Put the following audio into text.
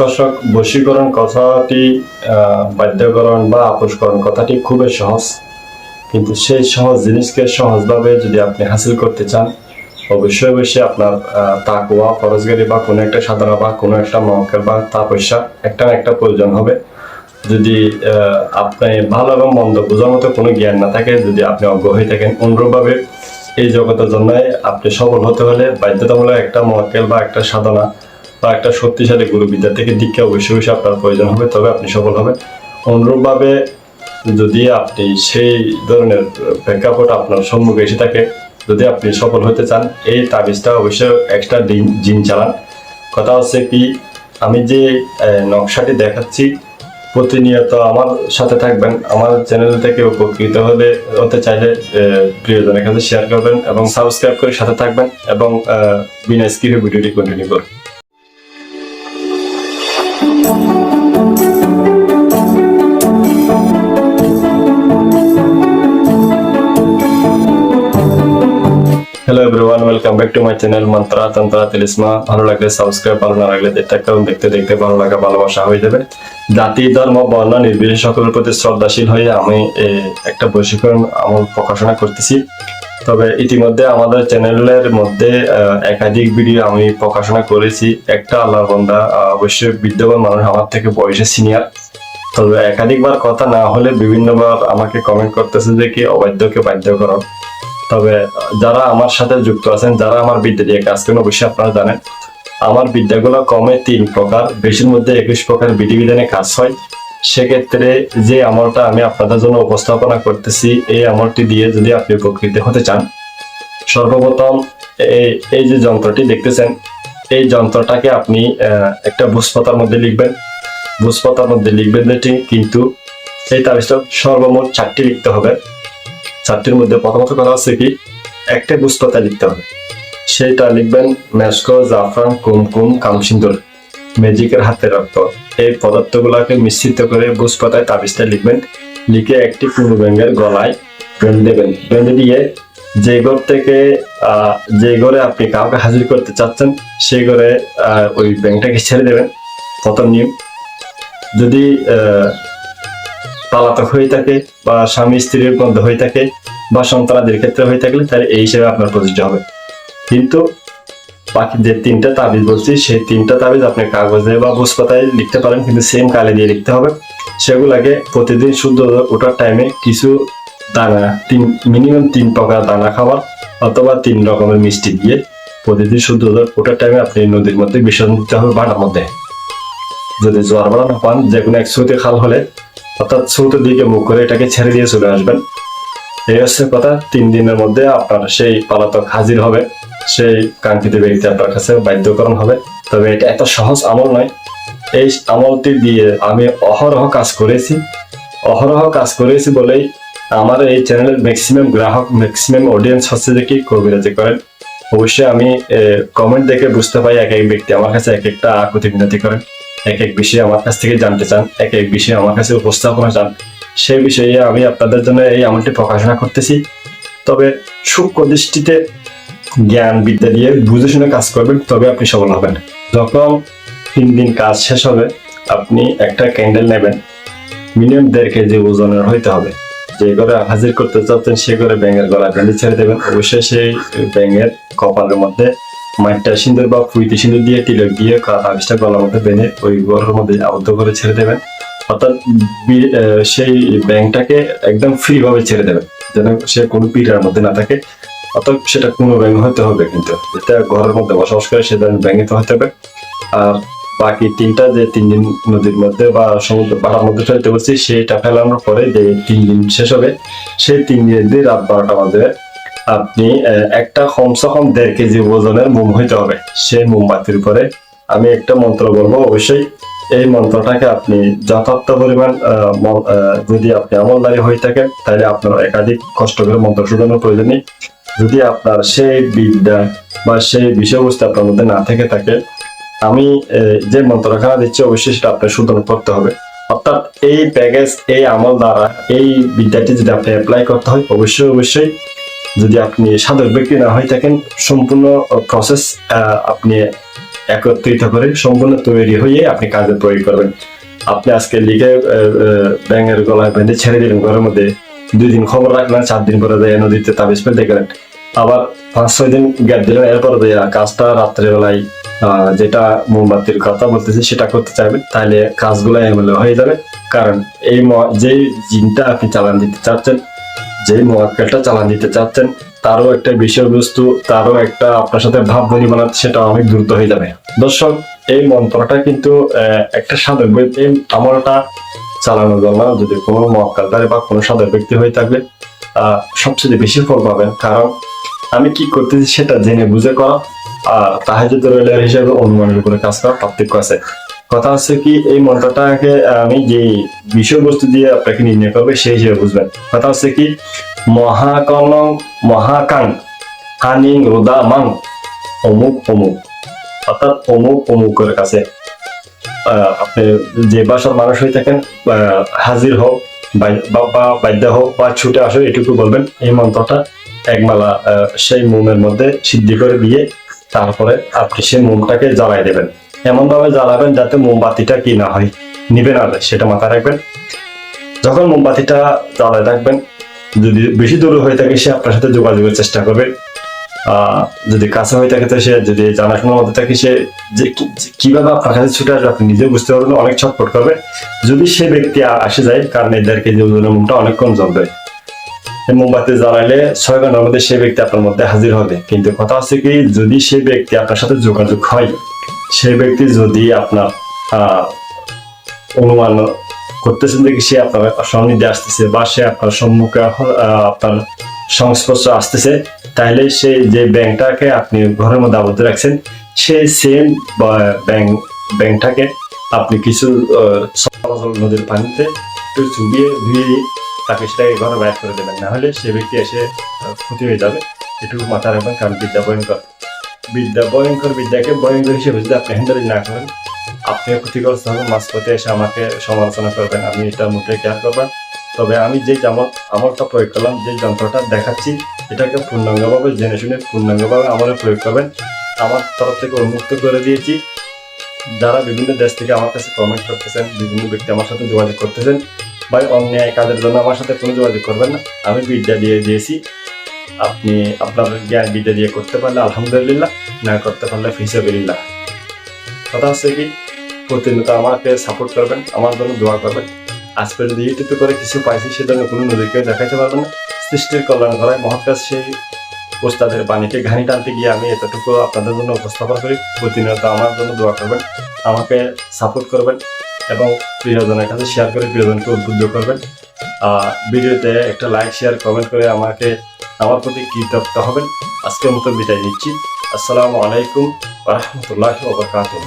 দর্শক বশীকরণ কথাটি বাধ্যকরণ বা আপোষকরণ কথাটি খুবই সহজ। কিন্তু সেই সহজ জিনিসকে সহজভাবে যদি আপনি হাসিল করতে চান, অবশ্যই অবশ্যই আপনার তাকুয়া ফরজগারি বা কোনো একটা সাধনা বা কোনো একটা মহকের বা তা পয়সা একটা না একটা প্রয়োজন হবে। যদি আপনি ভালো এবং মন্দ বোঝার মতো কোনো জ্ঞান না থাকে, যদি আপনি অজ্ঞ হয়ে থাকেন, অনুরূপভাবে এই জগতের জন্য আপনি সফল হতে হলে বাধ্যতামূলক একটা মহকেল বা একটা সাধনা বা একটা শক্তিশালী গুরু বিদ্যা থেকে দীক্ষা অবশ্যই অবশ্যই আপনার প্রয়োজন হবে, তবে আপনি সফল হবেন। অনুরূপভাবে যদি আপনি সেই ধরনের প্রেক্ষাপট আপনার সম্মুখে এসে থাকে, যদি আপনি সফল হতে চান, এই তাবিজটা অবশ্যই এক্সট্রা দিন জিন চালান। কথা হচ্ছে কি, আমি যে নকশাটি দেখাচ্ছি, প্রতিনিয়ত আমার সাথে থাকবেন, আমার চ্যানেল থেকে উপকৃত হলে, হতে চাইলে প্রিয়জনের কাছে শেয়ার করবেন এবং সাবস্ক্রাইব করে সাথে থাকবেন এবং বিনা স্কিপে ভিডিওটি কন্টিনিউ করবেন। Hello everyone welcome back to my channel Mantra Tantra Tilisma ভালো লাগলে সাবস্ক্রাইব ভালো দেখতে দেখতে ভালো লাগা, ভালোবাসা হয়ে যাবে। জাতি, ধর্ম, বর্ণ, নির্বিশেষে সকলের প্রতি শ্রদ্ধাশীল হয়ে আমি একটা বৈশিকরণ আমল প্রকাশনা করতেছি। তবে ইতিমধ্যে আমাদের চ্যানেলের মধ্যে একাধিক ভিডিও আমি প্রকাশনা করেছি। একটা আল্লাহর বন্দা অবশ্যই বিদ্যমান মানুষ আমার থেকে বয়সে সিনিয়র তবে একাধিকবার কথা না হলে বিভিন্নবার আমাকে কমেন্ট করতেছে যে, কি অবাধ্যকে বাধ্য করো? তবে যারা আমার সাথে যুক্ত আছেন, যারা আমার বিদ্যা দিয়ে কাজ করেন, অবশ্যই আপনারা জানেন, আমার বিদ্যাগুলো কমে তিন প্রকার, বেশির মধ্যে একুশ প্রকার বিধিবিধানে কাজ হয়। সেক্ষেত্রে যে আমলটা আমি আপনাদের জন্য উপস্থাপনা করতেছি, এই আমলটি দিয়ে যদি আপনি উপকৃত হতে চান, সর্বপ্রথম এই এই যে যন্ত্রটি দেখতেছেন, এই যন্ত্রটাকে আপনি একটা বুসপাতার মধ্যে লিখবেন। বুসপাতার মধ্যে লিখবেন কিন্তু এই তাবিজটা সর্বমোট চারটি লিখতে হবে। চারটির মধ্যে প্রথমত কথা হচ্ছে কি, একটা বুসপাতা লিখতে হবে। সেটা লিখবেন মেসকো, জাফরান, কুমকুম, কামসিন্দুর। ম্যাজিকের হাতে রক্ত এই পদার্থগুলোকে মিশ্রিত করে বুসপাতায় তাবিজটা লিখবেন। লিখে একটি কুমড়ো ব্যাঙ্গের গলায় বেঁধে দেবেন। বেঁধে দিয়ে যে ঘর থেকে যে ঘরে আপনি কাউকে হাজির করতে চাচ্ছেন সেই ঘরে ওই ব্যাংকটাকে ছেড়ে দেবেন। প্রথম নিয়ম। যদি আহ, পালাতক হয়ে থাকে বা স্বামী স্ত্রীর মধ্যে হয়ে থাকে বা সন্তানাদের ক্ষেত্রে হয়ে থাকলে তাহলে এই হিসেবে আপনার প্রযোজ্য হবে। কিন্তু বাকি যে তিনটা তাবিজ বলছি সেই তিনটা তাবিজ আপনি কাগজে বা বুসপাতায় লিখতে পারেন কিন্তু সেম কালে দিয়ে লিখতে হবে। সেগুলাকে প্রতিদিন শুদ্ধ ওঠার টাইমে কিছু দানা তিন মিনিমাম তিন প্রকার দানা খাবার অথবা তিন রকমের মিষ্টি দিয়ে প্রতিদিন শুদ্ধ ওঠার টাইমে আপনি নদীর মধ্যে বিসর্জন দিতে হবে বাটার মধ্যে। যদি জোয়ার বাড়া না পান যে কোনো এক স্রোতে খাল হলে অর্থাৎ স্রোতের দিকে মুখ করে এটাকে ছেড়ে দিয়ে চলে আসবেন। এই হচ্ছে কথা, তিন দিনের মধ্যে আপনার সেই পালাতক হাজির হবে, সেই কাঙ্ক্ষিত ব্যক্তি আপনার কাছে বাধ্যকরণ হবে। তবে এটা এত সহজ আমল নয়। এই আমলটি দিয়ে আমি অহরহ কাজ করেছি। অহরহ কাজ করেছি বলেই আমার এই চ্যানেলের ম্যাক্সিমাম গ্রাহক ম্যাক্সিমাম অডিয়েন্স হচ্ছে যে কি কবিরাজি করেন। অবশ্যই আমি কমেন্ট দেখে বুঝতে পাই এক এক ব্যক্তি আমার কাছে এক একটা আকুতি বিনতি করেন। এক এক বিষয়ে আমার কাছ থেকে জানতে চান, এক এক বিষয়ে আমার কাছে উপস্থাপনা চান সেই বিষয়ে আমি আপনাদের জন্য এই আমলটি প্রকাশনা করতেছি। তবে সূক্ষ্ম দৃষ্টিতে জ্ঞান বিদ্যা দিয়ে বুঝে শুনে কাজ করবেন, তবে আপনি সফল হবেন। যখন তিন দিন কাজ শেষ হবে, আপনি একটা ক্যান্ডেল নেবেন। মিনিমাম দেড় কেজি ওজনের হইতে হবে। যে করে হাজির করতে চাচ্ছেন, সে করে ব্যাঙের গলা ব্যান্ডে ছেড়ে দেবেন। অবশ্যই সেই ব্যাঙের কপালের মধ্যে মাইটটা সিঁদুর বা ফুইতে সিঁদুর দিয়ে তিলক দিয়ে তাবিজটা গলার মধ্যে বেঁধে ওই গলার মধ্যে আবদ্ধ করে ছেড়ে দেবেন। অর্থাৎ সেই ব্যাংকটাকে একদম ফ্রি ভাবে ছেড়ে দেবেন, যেন সে কোনো পিড়ার মধ্যে না থাকে। অর্থাৎ সেটা কোনো ব্যাংক হতে হবে কিন্তু যেটা ঘরের মধ্যে বসবাস করে সেটা ব্যাংকে হতে হবে। আর বাকি তিনটা যে তিন দিন নদীর মধ্যে বা সমুদ্র পাহাড়ের মধ্যে ফেলতে বলছি সেইটা ফেলানোর পরে যে তিন দিন শেষ হবে, সেই তিন দিনের দিয়ে রাত বারোটা বাজে আপনি একটা কমসে কম দেড় কেজি ওজনের মোম হইতে হবে, সেই মোমবাতির উপরে। আমি একটা মন্ত্র বলব, অবশ্যই এই মন্ত্রটাকে আপনি যথার্থ পরিমাণ যদি আপনি আমলদারি হয়ে থাকেন তাহলে আপনার একাধিক কষ্ট করে মন্ত্র শোধানোর প্রয়োজন নেই। যদি আপনার সেই বিদ্যা বা সেই বিষয়বস্তু আপনার মধ্যে না থেকে থাকে, আমি যে মন্ত্রখানা দিচ্ছি, অবশ্যই সেটা আপনার শোধন করতে হবে। অর্থাৎ এই প্যাকেজ, এই আমল দ্বারা এই বিদ্যাটি যদি আপনি অ্যাপ্লাই করতে হয়, অবশ্যই অবশ্যই যদি আপনি সাধক ব্যক্তি না হয়ে থাকেন, সম্পূর্ণ প্রসেস আপনি একত্রিত করে সম্পূর্ণ তৈরি হয়ে আপনি কাজে প্রয়োগ করবেন। আপনি আজকে লিখে ব্যাঙের গলায় বেঁধে ছেড়ে দিলেন, ঘরের মধ্যে দুই দিন খবর রাখলেন, চার দিন পরে যায় নদীতে তাবিজ ফেলতে গেলেন। আবার পাঁচ, ছয় দিন গ্যাপ দিলেন, এরপর দিয়ে কাজটা রাত্রেবেলায় যেটা মোমবাতির কথা বলতেছি, সেটা করতে চাইবেন তাহলে কাজগুলো এমএলএ হয়ে যাবে। কারণ এই যে জিনটা আপনি চালান দিতে চাচ্ছেন যে মোয়াক্কেলটা চালান দিতে চাচ্ছেন তারও একটা বিষয়বস্তু তারও একটা আপনার সাথে ভাব বনিবনা সেটা অনেক দ্রুত হয়ে যাবে। দর্শক এই মন্ত্রটা কিন্তু একটা সাধক ব্যক্তি আমলটা চালানোর জন্য যদি কোনো মোয়াক্কেলদারে বা কোনো সাধক ব্যক্তি হয়ে আহ, সবচেয়ে বেশি ফল পাবেন। কারণ আমি কি করতেছি সেটা জেনে বুঝে করা আর তাহাজুদ রইলের হিসেবে অনুমানের উপরে কাজ করা পার্থক্য আছে। কথা হচ্ছে কি, এই মন্ত্রটাকে আমি যে বিষয়বস্তু দিয়ে আপনাকে নির্ণয় করবে সেই হিসেবে বুঝবেন। কথা হচ্ছে কি মহাকন মহাকাং হানিং রোদা, মাং, অমুক অমুক। অর্থাৎ অমুক, অমুকের কাছে। আপনি যে বাসার মানুষ হয়ে থাকেন হাজির হোক বা বা বাদ্য হোক বা ছুটে আসো, এটুকু বলবেন। এই মন্ত্রটা একমালা সেই মোমের মধ্যে সিদ্ধি করে দিয়ে, তারপরে আপনি সেই মোমটাকে জ্বালাই দেবেন। এমন ভাবে জ্বালাবেন যাতে মোমবাতিটা কি না হয়। নিবে না সেটা মাথায় রাখবেন। যখন মোমবাতিটা জ্বালায় রাখবেন, যদি বেশি দূরে হয়ে থাকে, সে আপনার সাথে যোগাযোগের চেষ্টা করবে। যদি কাছে হয়ে থাকে, তো সে যদি জানাশোনার মধ্যে থাকে, সে যে কীভাবে আপনার কাছে ছুটে আসবে, আপনি নিজেও বুঝতে পারবেন অনেক ছটফট করবে। যদি সে ব্যক্তি আসে যায়, কারণ এদেরকে কেজি ওজনের মোমটা অনেকক্ষণ জ্বলবে। মোমবাতি জ্বালাইলে ছয় ঘণ্টার মধ্যে সে ব্যক্তি আপনার মধ্যে হাজির হবে। কিন্তু কথা হচ্ছে কি, যদি সে ব্যক্তি আপনার সাথে যোগাযোগ হয় সে ব্যক্তি যদি আপনার অনুমান করতেছেন যে সে আপনার সন্নিধি আসতেছে বা সে আপনার সম্মুখে আপনার সংস্পর্শ আসতেছে, তাহলে সে যে ব্যাংকটাকে আপনি ঘরের মধ্যে আবদ্ধ রাখছেন সেই সেম ব্যাংক, ব্যাংকটাকে আপনি কিছু চলাচল নদীর পানিতে একটু চুবিয়ে ধুয়ে তাকে সেটাকে ঘরে বাইর করে দেবেন। না হলে সে ব্যক্তি এসে ক্ষতি হয়ে যাবে। এটুকু মাথায় রাখবেন, কারণ বিদ্যা ভয়ঙ্কর বিদ্যা, ভয়ঙ্কর বিদ্যাকে ভয়ঙ্কর হিসেবে যদি আপনি হ্যান্ডেল না করেন আপনিও ক্ষতিগ্রস্ত হবেন মাঝপথে এসে আমাকে সমালোচনা করবেন, আমি এটা মোটেই কেয়ার করবেন তবে আমি যে যেমন আমলটা প্রয়োগ করলাম, যে যন্ত্রটা দেখাচ্ছি, এটাকে পূর্ণাঙ্গভাবে, জেনে শুনে পূর্ণাঙ্গভাবে আমলে প্রয়োগ করবেন। আমার তরফ থেকে উন্মুক্ত করে দিয়েছি। যারা বিভিন্ন দেশ থেকে আমার কাছে কমেন্ট করতেছেন, বিভিন্ন ব্যক্তি আমার সাথে যোগাযোগ করতেছেন, ভাই, অন্যায় কাজের জন্য আমার সাথে কোনো যোগাযোগ করবেন না। আমি বিদ্যা দিয়ে দিয়েছি। আপনি আপনার জ্ঞান বিদ্যা দিয়ে করতে পারলে আলহামদুলিল্লাহ, না করতে পারলে ফিসাবিল্লাহ কথা হচ্ছে কি, প্রতিনিয়ত আমাকে সাপোর্ট করবেন, আমার জন্য দোয়া করবেন। আজকে যদি ইউটিউবে করে কিছু পাইছি, সেজন্য কোনো নদীকে দেখাইতে পারবেন না। সৃষ্টির কল্যাণ করায় মহাকাশ সেই ওস্তাদের বাণীকে ঘানি টানতে গিয়ে আমি এতটুকু আপনাদের জন্য উপস্থাপন করি। প্রতিনিয়ত আমার জন্য দোয়া করবেন, আমাকে সাপোর্ট করবেন এবং প্রিয়জনের কাছে শেয়ার করে প্রিয়জনকে উদ্বুদ্ধ করবেন। ভিডিওতে একটা লাইক শেয়ার কমেন্ট করে আমাকে আমার প্রতি কৃতজ্ঞ হবেন আজকের মতো বিদায় নিচ্ছি। আসসালামু আলাইকুম রহমতুল্লাহ ওবরকাতুহ